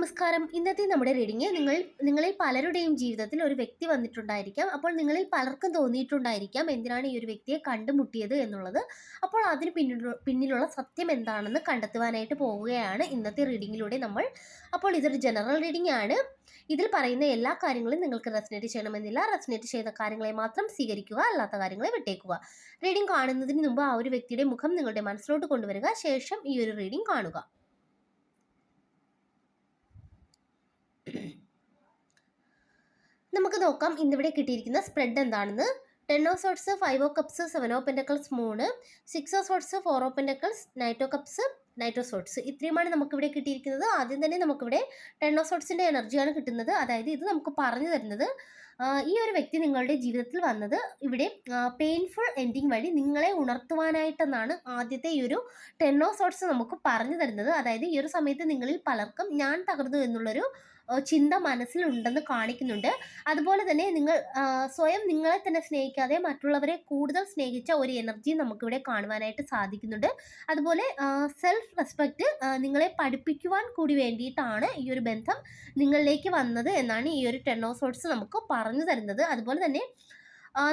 നമസ്കാരം. ഇന്നത്തെ നമ്മുടെ റീഡിങ് നിങ്ങൾ നിങ്ങളിൽ പലരുടെയും ജീവിതത്തിൽ ഒരു വ്യക്തി വന്നിട്ടുണ്ടായിരിക്കാം. അപ്പോൾ നിങ്ങളിൽ പലർക്കും തോന്നിയിട്ടുണ്ടായിരിക്കാം എന്തിനാണ് ഈ ഒരു വ്യക്തിയെ കണ്ടുമുട്ടിയത് എന്നുള്ളത്. അപ്പോൾ അതിന് പിന്നിലുള്ള പിന്നിലുള്ള സത്യം എന്താണെന്ന് കണ്ടെത്തുവാനായിട്ട് പോവുകയാണ് ഇന്നത്തെ റീഡിങ്ങിലൂടെ നമ്മൾ. അപ്പോൾ ഇതൊരു ജനറൽ റീഡിംഗ് ആണ്. ഇതിൽ പറയുന്ന എല്ലാ കാര്യങ്ങളും നിങ്ങൾക്ക് റെസിനേറ്റ് ചെയ്യണമെന്നില്ല. റെസിനേറ്റ് ചെയ്ത കാര്യങ്ങളെ മാത്രം സ്വീകരിക്കുക അല്ലാത്ത കാര്യങ്ങളെ വിട്ടേക്കുക. റീഡിംഗ് കാണുന്നതിന് മുമ്പ് ആ ഒരു വ്യക്തിയുടെ മുഖം നിങ്ങളുടെ മനസ്സിലോട്ട് കൊണ്ടുവരിക. ശേഷം ഈ ഒരു റീഡിംഗ് കാണുക. നമുക്ക് നോക്കാം. ഇന്നിവിടെ കിട്ടിയിരിക്കുന്ന സ്പ്രെഡ് എന്താണെന്ന്. Ten of swords five of cups seven of pentacles മൂന്ന് six of swords four of pentacles knight of cups knight swords ഇത്രയുമാണ് നമുക്കിവിടെ കിട്ടിയിരിക്കുന്നത്. ആദ്യം തന്നെ നമുക്കിവിടെ ടെൻ ഓ സോട്ട്സിന്റെ എനർജിയാണ് കിട്ടുന്നത്. അതായത് ഇത് നമുക്ക് പറഞ്ഞു തരുന്നത് ഈ ഒരു വ്യക്തി നിങ്ങളുടെ ജീവിതത്തിൽ വന്നത് ഇവിടെ പെയിൻഫുൾ എൻഡിങ് വഴി നിങ്ങളെ ഉണർത്തുവാനായിട്ടെന്നാണ് ആദ്യത്തെ ഈ ഒരു ടെൻ ഓ സോട്ട്സ് നമുക്ക് പറഞ്ഞു തരുന്നത്. അതായത് ഈ ഒരു സമയത്ത് നിങ്ങളിൽ പലർക്കും ഞാൻ തകർന്നു എന്നുള്ളൊരു ചിന്ത മനസ്സിലുണ്ടെന്ന് കാണിക്കുന്നുണ്ട്. അതുപോലെ തന്നെ നിങ്ങൾ സ്വയം നിങ്ങളെ തന്നെ സ്നേഹിക്കാതെ മറ്റുള്ളവരെ കൂടുതൽ സ്നേഹിച്ച ഒരു എനർജി നമുക്കിവിടെ കാണുവാനായിട്ട് സാധിക്കുന്നുണ്ട്. അതുപോലെ സെൽഫ് റെസ്പെക്റ്റ് നിങ്ങളെ പഠിപ്പിക്കുവാൻ കൂടി വേണ്ടിയിട്ടാണ് ഈ ഒരു ബന്ധം നിങ്ങളിലേക്ക് വന്നത് എന്നാണ് ഈ ഒരു ടെൻ ഓഫ് സോട്ട്സ് നമുക്ക് പറഞ്ഞു തരുന്നത്. അതുപോലെ തന്നെ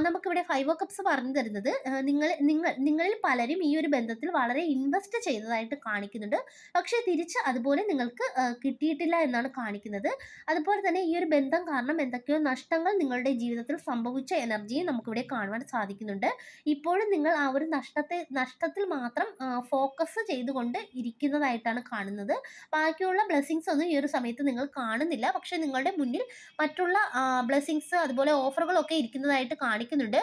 നമുക്കിവിടെ ഫൈവ് കപ്സ് പറഞ്ഞു തരുന്നത് നിങ്ങൾ നിങ്ങൾ നിങ്ങളിൽ പലരും ഈ ഒരു ബന്ധത്തിൽ വളരെ ഇൻവെസ്റ്റ് ചെയ്തതായിട്ട് കാണിക്കുന്നുണ്ട്. പക്ഷേ തിരിച്ച് അതുപോലെ നിങ്ങൾക്ക് കിട്ടിയിട്ടില്ല എന്നാണ് കാണിക്കുന്നത്. അതുപോലെ തന്നെ ഈ ഒരു ബന്ധം കാരണം എന്തൊക്കെയോ നഷ്ടങ്ങൾ നിങ്ങളുടെ ജീവിതത്തിൽ സംഭവിച്ച എനർജിയും നമുക്കിവിടെ കാണുവാൻ സാധിക്കുന്നുണ്ട്. ഇപ്പോഴും നിങ്ങൾ ആ ഒരു നഷ്ടത്തെ നഷ്ടത്തിൽ മാത്രം ഫോക്കസ് ചെയ്തുകൊണ്ട് ഇരിക്കുന്നതായിട്ടാണ് കാണുന്നത്. ബാക്കിയുള്ള ബ്ലെസ്സിങ്സ് ഒന്നും ഈ ഒരു സമയത്ത് നിങ്ങൾ കാണുന്നില്ല. പക്ഷേ നിങ്ങളുടെ മുന്നിൽ മറ്റുള്ള ബ്ലെസ്സിങ്സ് അതുപോലെ ഓഫറുകളൊക്കെ ഇരിക്കുന്നതായിട്ട് കാണിക്കുന്നുണ്ട്.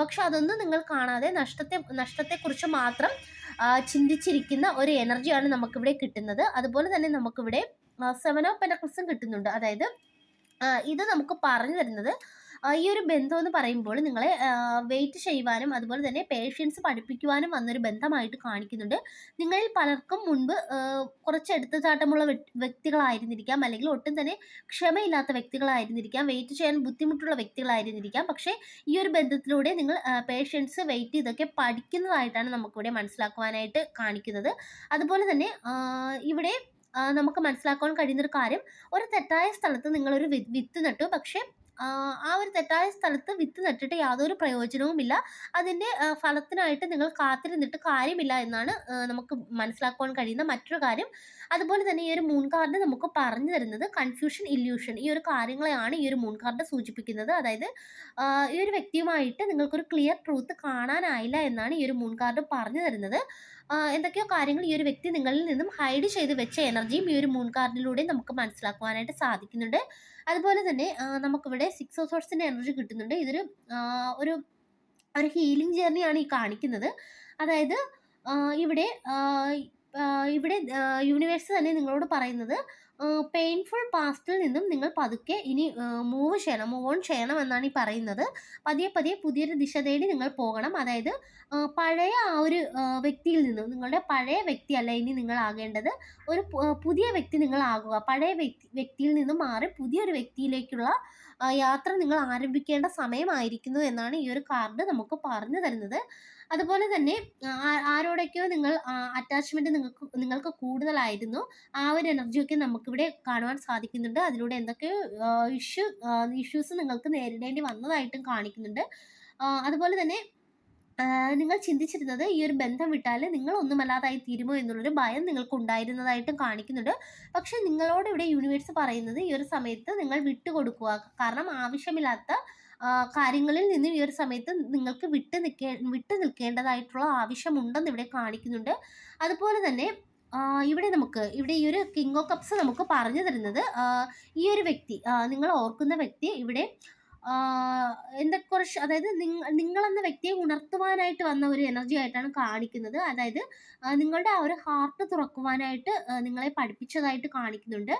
പക്ഷെ അതൊന്നും നിങ്ങൾ കാണാതെ നഷ്ടത്തെ നഷ്ടത്തെക്കുറിച്ച് മാത്രം ചിന്തിച്ചിരിക്കുന്ന ഒരു എനർജിയാണ് നമുക്കിവിടെ കിട്ടുന്നത്. അതുപോലെ തന്നെ നമുക്കിവിടെ സെവൻ ഓഫ് പെനക്കിൾസും കിട്ടുന്നുണ്ട്. അതായത് ഇത് നമുക്ക് പറഞ്ഞു തരുന്നത് ഈ ഒരു ബന്ധം എന്ന് പറയുമ്പോൾ നിങ്ങളെ വെയിറ്റ് ചെയ്യുവാനും അതുപോലെ തന്നെ പേഷ്യൻസ് പഠിപ്പിക്കുവാനും വന്നൊരു ബന്ധമായിട്ട് കാണിക്കുന്നുണ്ട്. നിങ്ങളിൽ പലർക്കും മുൻപ് കുറച്ച് എടുത്തുചാട്ടമുള്ള വ്യക്തികളായിരുന്നിരിക്കാം. അല്ലെങ്കിൽ ഒട്ടും തന്നെ ക്ഷമയില്ലാത്ത വ്യക്തികളായിരുന്നിരിക്കാം. വെയിറ്റ് ചെയ്യാൻ ബുദ്ധിമുട്ടുള്ള വ്യക്തികളായിരുന്നിരിക്കാം. പക്ഷേ ഈ ഒരു ബന്ധത്തിലൂടെ നിങ്ങൾ പേഷ്യൻസ് വെയിറ്റ് ഇതൊക്കെ പഠിക്കുന്നതായിട്ടാണ് നമുക്കിവിടെ മനസ്സിലാക്കുവാനായിട്ട് കാണിക്കുന്നത്. അതുപോലെ തന്നെ ഇവിടെ നമുക്ക് മനസ്സിലാക്കാൻ കഴിയുന്നൊരു കാര്യം ഒരു തെറ്റായ സ്ഥലത്ത് നിങ്ങളൊരു വിത്ത് നട്ടു. പക്ഷേ ആ, ഒരു തെറ്റായ സ്ഥലത്ത് വിത്ത് നട്ടിട്ട് യാതൊരു പ്രയോജനവുമില്ല. അതിന്റെ ആ, ഫലത്തിനായിട്ട് നിങ്ങൾ കാത്തിരുന്നിട്ട് കാര്യമില്ല എന്നാണ് നമുക്ക് മനസ്സിലാക്കുവാൻ കഴിയുന്ന മറ്റൊരു കാര്യം. അതുപോലെ തന്നെ ഈ ഒരു മൂൺ കാർഡ് നമുക്ക് പറഞ്ഞു തരുന്നത് കൺഫ്യൂഷൻ ഇല്യൂഷൻ ഈ ഒരു കാര്യങ്ങളെയാണ് ഈ ഒരു മൂൺ കാർഡ് സൂചിപ്പിക്കുന്നത്. അതായത് ഈ ഒരു വ്യക്തിയുമായിട്ട് നിങ്ങൾക്കൊരു ക്ലിയർ ട്രൂത്ത് കാണാനായില്ല എന്നാണ് ഈ ഒരു മൂൺ കാർഡ് പറഞ്ഞു തരുന്നത്. എന്തൊക്കെയോ കാര്യങ്ങൾ ഈ ഒരു വ്യക്തി നിങ്ങളിൽ നിന്നും ഹൈഡ് ചെയ്ത് വെച്ച എനർജിയും ഈ ഒരു മൂൺ കാർഡിലൂടെ നമുക്ക് മനസ്സിലാക്കുവാനായിട്ട് സാധിക്കുന്നുണ്ട്. അതുപോലെ തന്നെ നമുക്കിവിടെ സിക്സ് ഓഫ് സോഴ്സിന്റെ എനർജി കിട്ടുന്നുണ്ട്. ഇതൊരു ഒരു ഒരു ഹീലിംഗ് ജേർണിയാണ് ഈ കാണിക്കുന്നത്. അതായത് ഇവിടെ ഇവിടെ യൂണിവേഴ്സ് തന്നെ നിങ്ങളോട് പറയുന്നത് പെയിൻഫുൾ പാസ്റ്റിൽ നിന്നും നിങ്ങൾ പതുക്കെ ഇനി മൂവ് ചെയ്യണം മൂവ് ഓൺ ചെയ്യണം എന്നാണ് ഈ പറയുന്നത്. പതിയെ പതിയെ പുതിയൊരു ദിശ തേടി നിങ്ങൾ പോകണം. അതായത് പഴയ ആ ഒരു വ്യക്തിയിൽ നിന്നും നിങ്ങളുടെ പഴയ വ്യക്തിയല്ല ഇനി നിങ്ങൾ ആകേണ്ടത് ഒരു പുതിയ വ്യക്തി നിങ്ങളാകുക പഴയ വ്യക്തി വ്യക്തിയിൽ നിന്നും മാറി പുതിയൊരു വ്യക്തിയിലേക്കുള്ള യാത്ര നിങ്ങൾ ആരംഭിക്കേണ്ട സമയമായിരിക്കുന്നു എന്നാണ് ഈ ഒരു കാർഡ് നമുക്ക് പറഞ്ഞു തരുന്നത്. അതുപോലെ തന്നെ ആരോടൊക്കെയോ നിങ്ങൾ അറ്റാച്ച്മെന്റ് നിങ്ങൾക്ക് നിങ്ങൾക്ക് കൂടുതലായിരുന്നു. ആ ഒരു എനർജിയൊക്കെ നമുക്കിവിടെ കാണുവാൻ സാധിക്കുന്നുണ്ട്. അതിലൂടെ എന്തൊക്കെയോ ഇഷ്യൂ ഇഷ്യൂസ് നിങ്ങൾക്ക് നേരിടേണ്ടി വന്നതായിട്ടും കാണിക്കുന്നുണ്ട്. അതുപോലെ തന്നെ നിങ്ങൾ ചിന്തിച്ചിരുന്നത് ഈ ഒരു ബന്ധം വിട്ടാൽ നിങ്ങൾ ഒന്നുമല്ലാതായി തീരുമോ എന്നുള്ളൊരു ഭയം നിങ്ങൾക്ക് ഉണ്ടായിരുന്നതായിട്ടും കാണിക്കുന്നുണ്ട്. പക്ഷെ നിങ്ങളോട് ഇവിടെ യൂണിവേഴ്സ് പറയുന്നത് ഈ ഒരു സമയത്ത് നിങ്ങൾ വിട്ടുകൊടുക്കുക. കാരണം ആവശ്യമില്ലാത്ത കാര്യങ്ങളിൽ നിന്ന് ഈ ഒരു സമയത്ത് നിങ്ങൾക്ക് വിട്ടു നിൽക്കേ വിട്ട് നിൽക്കേണ്ടതായിട്ടുള്ള ആവശ്യമുണ്ടെന്ന് ഇവിടെ കാണിക്കുന്നുണ്ട്. അതുപോലെ തന്നെ ഇവിടെ നമുക്ക് ഇവിടെ ഈ ഒരു കിങ് ഓഫ് കപ്സ് നമുക്ക് പറഞ്ഞു തരുന്നത് ഈ ഒരു വ്യക്തി നിങ്ങൾ ഓർക്കുന്ന വ്യക്തി ഇവിടെ എന്താ കുറച്ച് അതായത് നിങ്ങൾ നിങ്ങളെന്ന വ്യക്തിയെ ഉണർത്തുവാനായിട്ട് വന്ന ഒരു എനർജി ആയിട്ടാണ് കാണിക്കുന്നത്. അതായത് നിങ്ങളുടെ ആ ഒരു ഹാർട്ട് തുറക്കുവാനായിട്ട് നിങ്ങളെ പഠിപ്പിച്ചതായിട്ട് കാണിക്കുന്നുണ്ട്.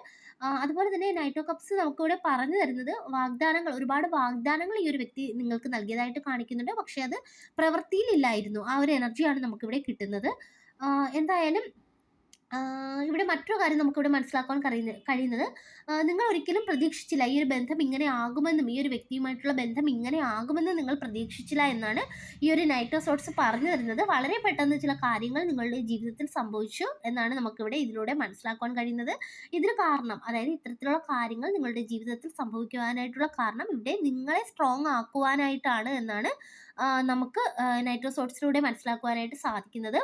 അതുപോലെ തന്നെ നൈറ്റ് കപ്സ് നമുക്കിവിടെ പറഞ്ഞു തരുന്നത് വാഗ്ദാനങ്ങൾ ഒരുപാട് വാഗ്ദാനങ്ങൾ ഈ ഒരു വ്യക്തി നിങ്ങൾക്ക് നൽകിയതായിട്ട് കാണിക്കുന്നുണ്ട്. പക്ഷേ അത് പ്രവൃത്തിയിലില്ലായിരുന്നു. ആ ഒരു എനർജിയാണ് നമുക്കിവിടെ കിട്ടുന്നത്. എന്തായാലും ഇവിടെ മറ്റൊരു കാര്യം നമുക്കിവിടെ മനസ്സിലാക്കാൻ കഴിയുന്ന കഴിയുന്നത് നിങ്ങൾ ഒരിക്കലും പ്രതീക്ഷിച്ചില്ല ഈ ഒരു ബന്ധം ഇങ്ങനെ ആകുമെന്നും ഈ ഒരു വ്യക്തിയുമായിട്ടുള്ള ബന്ധം ഇങ്ങനെ ആകുമെന്നും നിങ്ങൾ പ്രതീക്ഷിച്ചില്ല എന്നാണ് ഈ ഒരു നൈറ്റ് ഓഫ് സോട്ട്സ് പറഞ്ഞു തരുന്നത്. വളരെ പെട്ടെന്ന് ചില കാര്യങ്ങൾ നിങ്ങളുടെ ജീവിതത്തിൽ സംഭവിച്ചു എന്നാണ് നമുക്കിവിടെ ഇതിലൂടെ മനസ്സിലാക്കാൻ കഴിയുന്നത്. ഇതിന് കാരണം അതായത് ഇത്തരത്തിലുള്ള കാര്യങ്ങൾ നിങ്ങളുടെ ജീവിതത്തിൽ സംഭവിക്കുവാനായിട്ടുള്ള കാരണം ഇവിടെ നിങ്ങളെ സ്ട്രോങ് ആക്കുവാനായിട്ടാണ് എന്നാണ് നമുക്ക് നൈറ്റ് ഓഫ് സോട്ട്സിലൂടെ മനസ്സിലാക്കുവാനായിട്ട് സാധിക്കുന്നത്.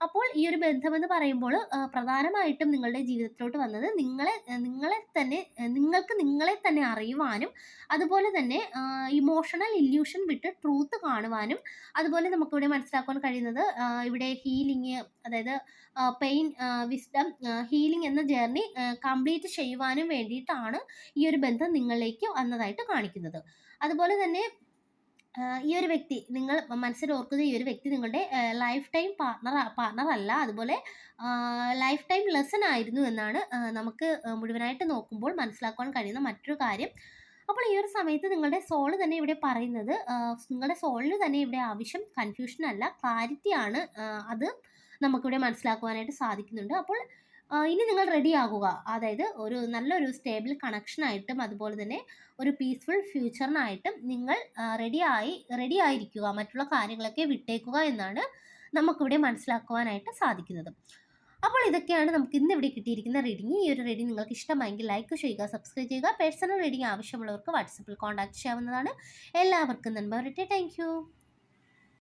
അപ്പോൾ ഈ ഒരു ബന്ധം എന്ന് പറയുമ്പോൾ പ്രധാനമായിട്ടും നിങ്ങളുടെ ജീവിതത്തിലോട്ട് വന്നത് നിങ്ങളെ നിങ്ങളെ തന്നെ നിങ്ങൾക്ക് നിങ്ങളെ തന്നെ അറിയുവാനും അതുപോലെ തന്നെ ഇമോഷണൽ ഇല്യൂഷൻ വിട്ട് ട്രൂത്ത് കാണുവാനും അതുപോലെ നമുക്കിവിടെ മനസ്സിലാക്കാൻ കഴിയുന്നത് ഇവിടെ ഹീലിംഗ് അതായത് പെയിൻ വിസ്ഡം ഹീലിംഗ് എന്ന ജേർണി കംപ്ലീറ്റ് ചെയ്യുവാനും വേണ്ടിയിട്ടാണ് ഈ ഒരു ബന്ധം നിങ്ങളിലേക്ക് വന്നതായിട്ട് കാണിക്കുന്നത്. അതുപോലെ തന്നെ ഈ ഒരു വ്യക്തി നിങ്ങൾ മനസ്സിൽ ഓർക്കുന്ന ഈ ഒരു വ്യക്തി നിങ്ങളുടെ ലൈഫ് ടൈം പാർട്ണർ പാർട്ണർ അല്ല. അതുപോലെ ലൈഫ് ടൈം ലെസൺ ആയിരുന്നു എന്നാണ് നമുക്ക് മുഴുവനായിട്ട് നോക്കുമ്പോൾ മനസ്സിലാക്കുവാൻ കഴിയുന്ന മറ്റൊരു കാര്യം. അപ്പോൾ ഈ ഒരു സമയത്ത് നിങ്ങളുടെ സോൾ തന്നെ ഇവിടെ പറയുന്നത് നിങ്ങളുടെ സോളിന് തന്നെ ഇവിടെ ആവശ്യം കൺഫ്യൂഷൻ അല്ല ക്ലാരിറ്റി ആണ് അത് നമുക്കിവിടെ മനസ്സിലാക്കുവാനായിട്ട് സാധിക്കുന്നുണ്ട്. അപ്പോൾ ഇനി നിങ്ങൾ റെഡി ആകുക. അതായത് ഒരു നല്ലൊരു സ്റ്റേബിൾ കണക്ഷനായിട്ടും അതുപോലെ തന്നെ ഒരു പീസ്ഫുൾ ഫ്യൂച്ചറിനായിട്ടും നിങ്ങൾ റെഡിയായി റെഡി ആയിരിക്കുക. മറ്റുള്ള കാര്യങ്ങളൊക്കെ വിട്ടേക്കുക എന്നാണ് നമുക്കിവിടെ മനസ്സിലാക്കുവാനായിട്ട് സാധിക്കുന്നത്. അപ്പോൾ ഇതൊക്കെയാണ് നമുക്ക് ഇന്ന് ഇവിടെ കിട്ടിയിരിക്കുന്ന റീഡിങ് ഈ ഒരു റീഡിംഗ് നിങ്ങൾക്ക് ഇഷ്ടമായെങ്കിൽ ലൈക്ക് ചെയ്യുക സബ്സ്ക്രൈബ് ചെയ്യുക. പേഴ്സണൽ റീഡിങ് ആവശ്യമുള്ളവർക്ക് വാട്സപ്പിൽ കോൺടാക്ട് ചെയ്യാവുന്നതാണ്. എല്ലാവർക്കും നന്മ വരട്ടെ. താങ്ക്